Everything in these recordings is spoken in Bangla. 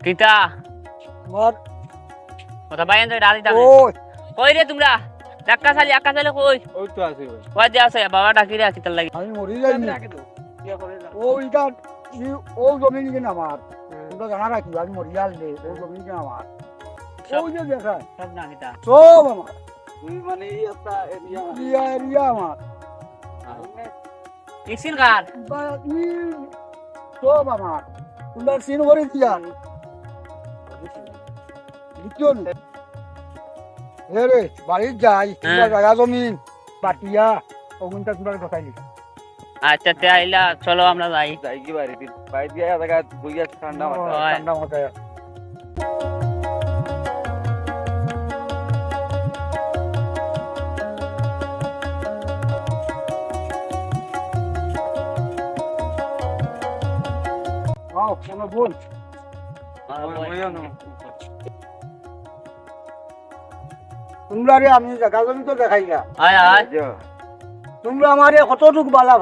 কিতা মোর কথা বাইন তো ডালি দাও ওই কই রে তোমরা ডাক্কা চালি আক্কা চালি কই ওই তো আছে ওই কই আছে বাবা ডাকি রে কিতার লাগি আমি মরি যাইনি ওই গান ও জমি কিনে আমার তোমরা জানা রাখি আমি মরি যাল দে ও জমি কিনে আমার ওই যে দেখা সব না কিতা সব আমার তুই মানে একটা এরিয়া রিয়া রিয়া আমার ইসিন কার বা ই সব আমার তোমরা সিন করে দিয়া বুঝছ হে রে বাড়ির যাই হ্যাঁ। জায়গা জমিন বাটিয়া ওগুনটা তোমরা দেখাইলি আচ্ছা তে আইলা চলো আমরা যাই। যাই কি বাড়ি বাইরে দিয়ে জায়গা বইয়া ঠান্ডা মাথা। ঠান্ডা মাথায় আও কোনো বল। তোমরা রে আমি জায়গা জমি তো আয় আয়। তোমরা আমারে কতটুক বালা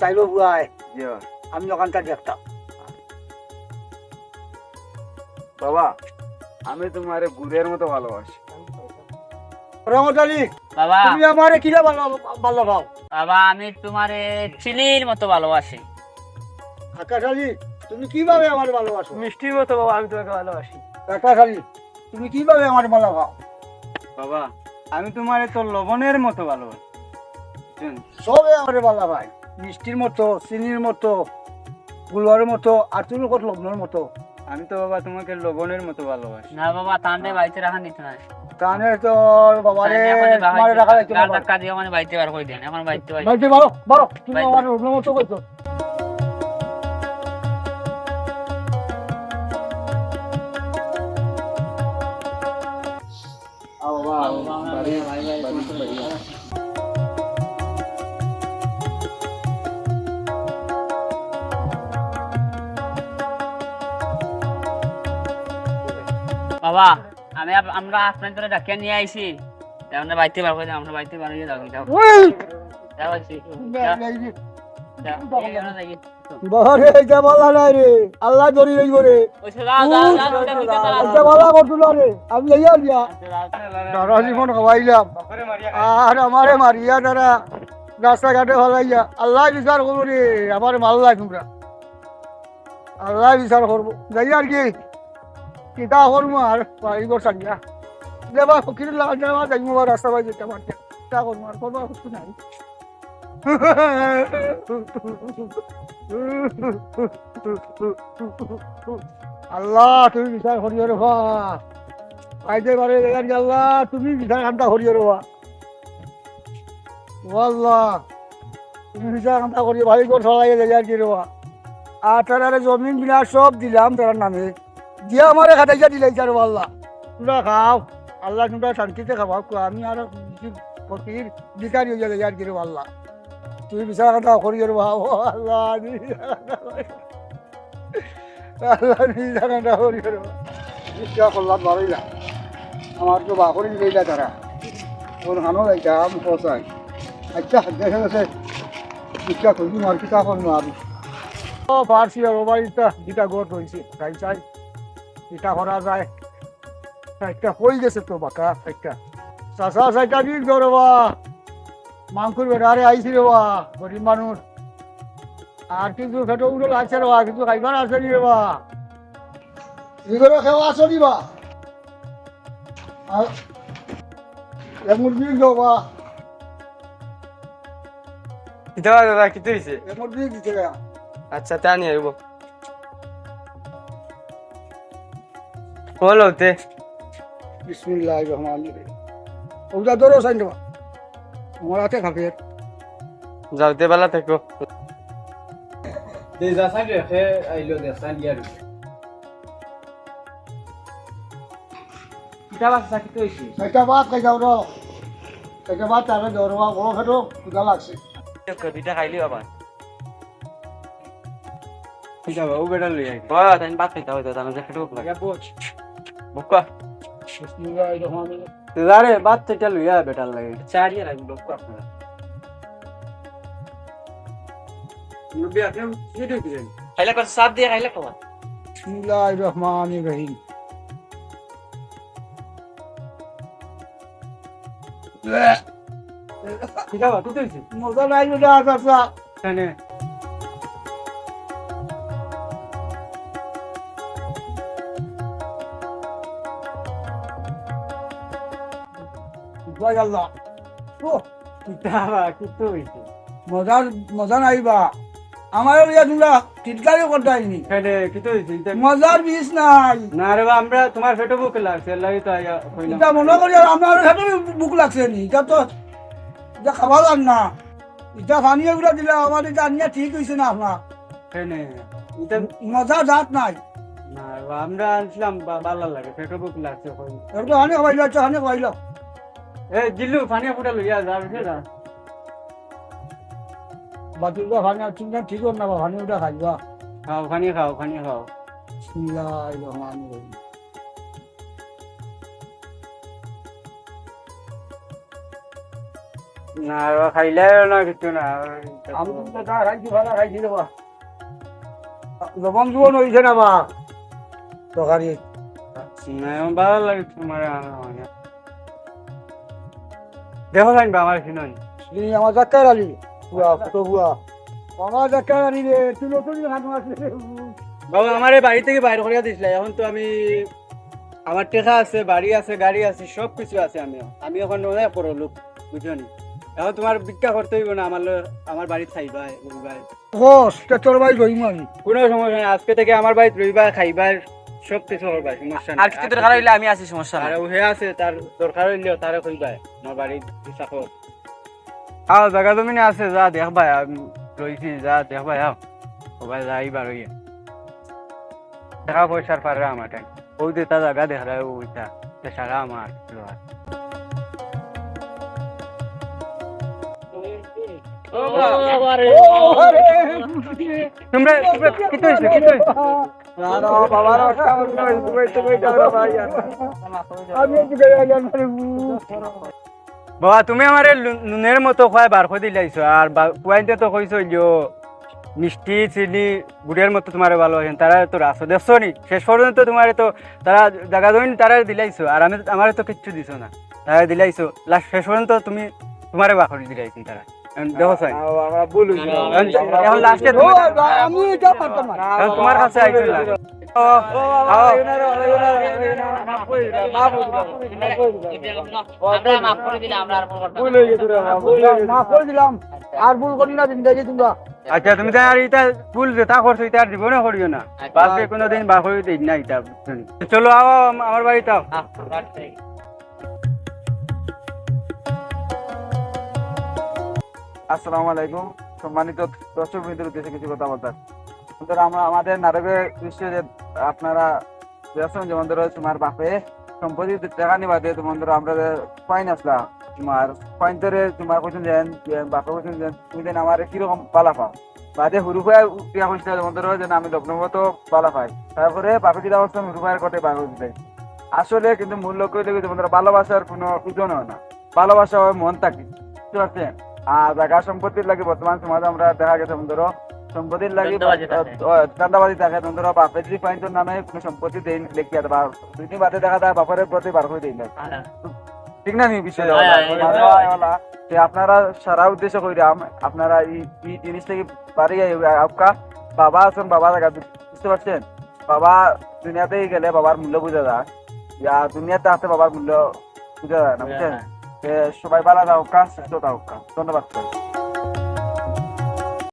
চাইলো বুয়ায়। আমি ওখানটা দেখতাম। বাবা আমি তোমারে গুড়ের মতো ভালোবাসি। রহমত আলী বাবা। তুমি আমারে কিরা ভালো ভালো পাও? বাবা আমি তোমারে চিনির মতো ভালোবাসি। আকাশ আলী তুমি কীভাবে আমার ভালোবাসো? মিষ্টির মতো বাবা আমি তোমাকে ভালোবাসি। আলী তুমি কীভাবে আমার ভালো পাও বাবা আমি তোমারে তোর লবণের মতো ভালোবাসি। বুঝছেন? সবে আমার ভালো ভাই মিষ্টির মতো চিনির মতো গুলোয়ার মতো আর তুমি কত লগ্নের মতো। আমি তো বাবা তোমাকে লবণের মতো ভালোবাসি। না বাবা তান্ডে বাড়িতে রাখা নিতে নাই কানে তোর বাবারে তোমারে রাখা যাইতো না ধাক্কা দিয়ে মানে বাড়িতে বার করে দেন এখন বাড়িতে বাড়ি বাড়িতে বারো বারো তুমি আমার মতো করছ বাবা আমি আমরা আপনার ধরে ডাকিয়ে নিয়ে আইছি। আমরা করে দেন আমরা বাড়িতে বার হয়ে যাব। আল্লাহ রইব রে। বলা রে আমি যাইয়া দিয়া তারা জীবন খাওয়াইলাম। আর আমারে মারিয়া তারা রাস্তাঘাটে ফলাইয়া। আল্লাহ বিচার করব রে আমার মাল লাগে তোমরা। আল্লাহ বিচার করব। যাই আর কি কিতা করব আর বাড়ি ঘর সারিয়া যাবা ফকির লাগা যাবা যাইবো বা রাস্তা বাই যেতে পারতে। তা করব আর করব কিছু নাই। আল্লাহ, তুমি বিচার করিও রে বা আইতে পারে আল্লাহ, তুমি বিচার কান্তা করিও রে বা আল্লাহ, তুমি বিচার কান্তা করিও ভাই করে সবাই দেখার কি রে বা আর তারা জমিন বিনা সব দিলাম তার নামে। দিয়া আমারে খাটাইয়া দিলাইছে রে বা আল্লাহ। তোমরা খাও, আল্লাহ তোমরা শান্তিতে খাওয়া আমি আর ফকির বিকারি হইয়া দেখার কি আল্লাহ। তুমি বিচার কান্তা করিও রে বা ও আল্লাহ করিও। আল্লাহ বিচার কান্তা করিও রে বা ইচ্ছা করলাম ভালোই না আমার তো বাকরি দিলে তারা। ওর হানো যাইতাম পৌঁছাই আচ্ছা দেখে গেছে। ইচ্ছা করবি আর করব আমি। ও পারছি আর ওবার ইটা দুটা গোট হয়েছে তাই চাই ইটা করা যায়। একটা হয়ে গেছে তো বাঁকা একটা। চাষা সাইটা দিক ধরো বা মাংসুর বেড়ারে আইছি রে বা গরিব মানুষ। আর কিছু খেটো উঠে লাগছে রে বা কিছু খাইবার আছে নি রে বা এগুলো খেওয়া আসনি বা? আর এমন দিক বা। দাদা দাদা কি হয়েছে এমন দিক দিতে আচ্ছা তা নিয়ে আইব। বলো তে। বিসমিল্লাহ রহমান ওটা ধরো সাইন দেবা। আমার হাতে খাবে যাওতে বেলা থেকো Desde essa guerra, aí lo dessa guerra. Kita bahasa sakit tuh sih. সেটা বাদ খাই যাও র বড় খেটো ক্ষুদা লাগছে কবিতা খাইলি বাবা Kita bawa beda lu ya. ও তাই বাদ খাইতে হইতো লাগে. বুকা gitu. খাইলে কত সাপ দিয়ে খাইলে কবা বিসমিল্লাহ রহমান রহিম মজা নাই বেটা চাচা কেনে ও কিতাবা কি তুইছি মজা মজা নাইবা আমার লিয়া তোমরা টিটকারি করতাইনি কেনে কি তুইছি মজার বিষ নাই। না রে আমরা তোমার ফেটো বুক লাগছে লাগি তো আইয়া এটা মনে করি আর আমার সাথে বুক লাগছে নি। এটা তো এটা খাবার যান না। এটা পানি এগুলো দিলে আমার এটা আনিয়া ঠিক হয়েছে না আপনার। মজা জাত নাই। আমরা আনছিলাম ভালো লাগে ফেটো বুক লাগছে হানি খাইল এটা হানি খাইল এ জিল্লু পানি ফুটা লইয়া যা বাতুলটা পানি চিন্তা ঠিক হল না পানি ওটা খাইবা খাও পানি খাও পানি খাও। বিসমিল্লাহির রহমানির রহিম না বা, খাইলে না কিছু না আমি তো তা খাইছি ভালো খাইছি রে বা লবণ জুবন হয়েছে না বা? তরকারি ভালো লাগে তোমার দেখো জানবা আমার এই আমার জাক্কার আলী। বুয়া তো বুয়া। আমার জাক্কার আলী রে তুই নতুন হাত মারছিস বাবু আমার বাড়ি থেকে বাইরে করিয়া দিছিলে। এখন তো আমি আমার টেকা আছে বাড়ি আছে গাড়ি আছে সব কিছু আছে আমি। আমি এখন অনেক বড় লোক বুঝনি এখন তোমার ভিক্ষা করতে হইব না আমার আমার বাড়িতে খাইবা রইবা হোস তোর ভাই রহিম আমি। কোনো সমস্যা নাই আজকে থেকে আমার বাড়িতে রইবা খাইবা সব কিছু করবা সমস্যা নাই। আর কিছু দরকার হইলে আমি আছি সমস্যা আর ও হে আছে তার দরকার হইলেও তারে কই কইবা আমার বাড়ির চাকর আও জায়গা জমিনে আছে যা দেখবা আমি রইছি যা দেখবা আও সবাই যাইবা রইয়া টাকা পয়সার পারে আমার টাইম। ওই যে তা জায়গা দেখ রা ওইটা সারা আমার লওয়া। তোমরা তোমরা কি হইছে কি হইছে? বাবা তুমি আমার নুনের মতো খোয়াই বার করে দিলাইছো আর কুয়াইতে তো কইছো যে মিষ্টি, চিনি, গুড়ের মতো তোমার ভালো হয়েছে তারা তো রাসো দেখছ নি শেষ পর্যন্ত তোমার তো, তারা জায়গা জমিন তারা দিলাইছো আর আমি আমার তো কিচ্ছু দিছো না, তারা দিলাইছো লাস্ট শেষ পর্যন্ত তুমি তোমারে বাকরি দিলাইছি তারা। এখন চাই এখন লাস্টে আমি এটা পারতাম না তোমার কাছে আর ভুল করি না তোমরা আচ্ছা তুমি আর এটা ভুল যেটা করছ এটা আর জীবনে করিও না বাপকে কোনোদিন বাকরি দিই না এটা চলো আও আম- আমার বাড়িতে আসসালামু আলাইকুম। সম্মানিত দর্শক বিন্দুর উদ্দেশ্যে কিছু কথা বলতাম বন্ধুরা, আমরা আমাদের নাটকের দৃশ্য যে আপনারা দেখছেন যেমন ধরো তোমার বাপে, সম্পত্তি টাকা নিবা দিয়ে তোমার ধরো আমরা ফাইন আসলা তোমার ফাইন ধরে তোমার কোথাও যেন বাপে কোথাও যেন তুমি যেন আমার কীরকম পালা পাও? বাদে হুরু ভাই উঠিয়া হয়েছিল যেমন ধরো যেন আমি লগ্ন মতো পালা পাই। তারপরে বাপে কিনা অবস্থা হুরু ভাইয়ের কথা বার করে আসলে কিন্তু মূল লক্ষ্য হইলে ধরো ভালোবাসার কোনো ওজন হয় না। ভালোবাসা হয় মন থাকে বুঝতে পারছেন? আর জায়গা সম্পত্তির লাগে বর্তমান সমাজে আমরা দেখা গেছে ধরো সম্পত্তির লাগে। চান্দাবাজি থাকে। ধরো বাপের যদি ফাইন নামে কোনো সম্পত্তি দেই লিখিয়া বা দুই দিন বাদে দেখা যায় বাপের প্রতি বার করে দেই ঠিক না নি বিষয়। যে আপনারা সারা উদ্দেশ্য কইরাম আপনারা এই জিনিস থেকে পারি আপকা বাবা আছেন বাবা জায়গা বুঝতে পারছেন? বাবা দুনিয়াতেই গেলে বাবার মূল্য বোঝা যায়। দুনিয়াতে আসতে বাবার মূল্য বোঝা যায় না বুঝছেন? সবাই ভালো থাকুক সুস্থ থাকুক ধন্যবাদ